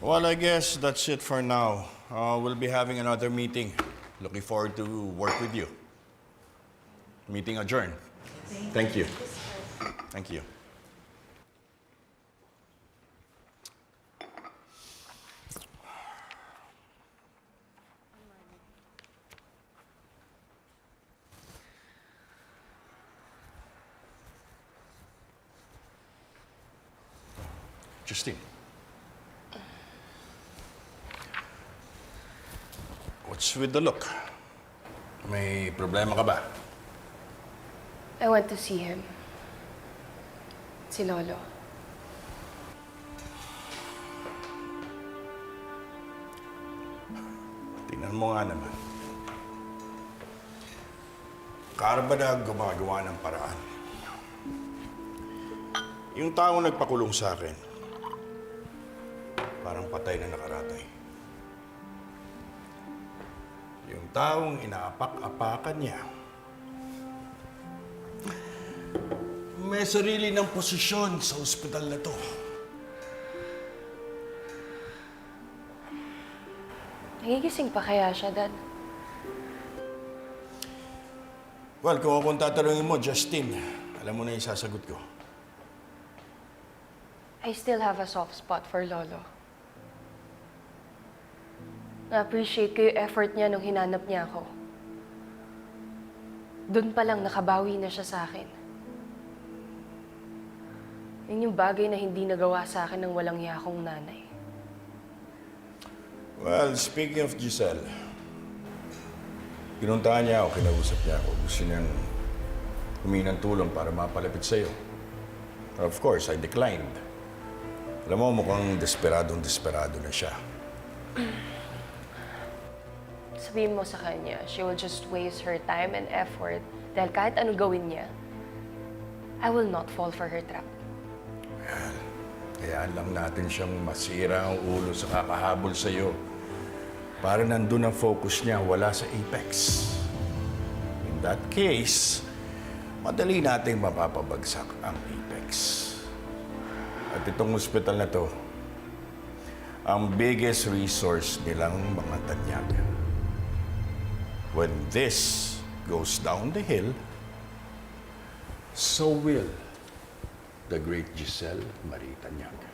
Well, I guess that's it for now. Uh, we'll be having another meeting. Looking forward to work with you. Meeting adjourned. Thank you. Thank you. Justine. What's with the look? May problema ka ba? I want to see him. Si Lolo. Tingnan mo nga naman. Karba gumagawa ng paraan. Yung taong nagpakulong sa akin, parang patay na nakaratay. Yung taong inaapak-apakan niya, may sarili ng posisyon sa ospital na to. Nagigising pa kaya siya, Dad? Well, kung akong tatanungin mo, Justin, alam mo na yung sasagot ko. I still have a soft spot for Lolo. Na-appreciate ko yung effort niya nung hinanap niya ako. Doon pa lang nakabawi na siya sa akin. Yun yung bagay na hindi nagawa sa akin ng walang yakong nanay. Well, speaking of Giselle, pinuntahan niya ako, kinausap niya ako. Gusto niyang humingi ng tulong para mapalapit sa'yo. Of course, I declined. Alam mo, mukhang desperadong desperado na siya. Sabihin mo sa kanya, she will just waste her time and effort dahil kahit anong gawin niya, I will not fall for her trap. Kaya lang natin siyang masira ang ulo sa kakahabol sa'yo. Para nandun ang focus niya, wala sa apex. In that case, madali nating mapapabagsak ang apex. At itong ospital na to, ang biggest resource nilang mga tanyag. When this goes down the hill, so will the great Giselle Marie Tanyag.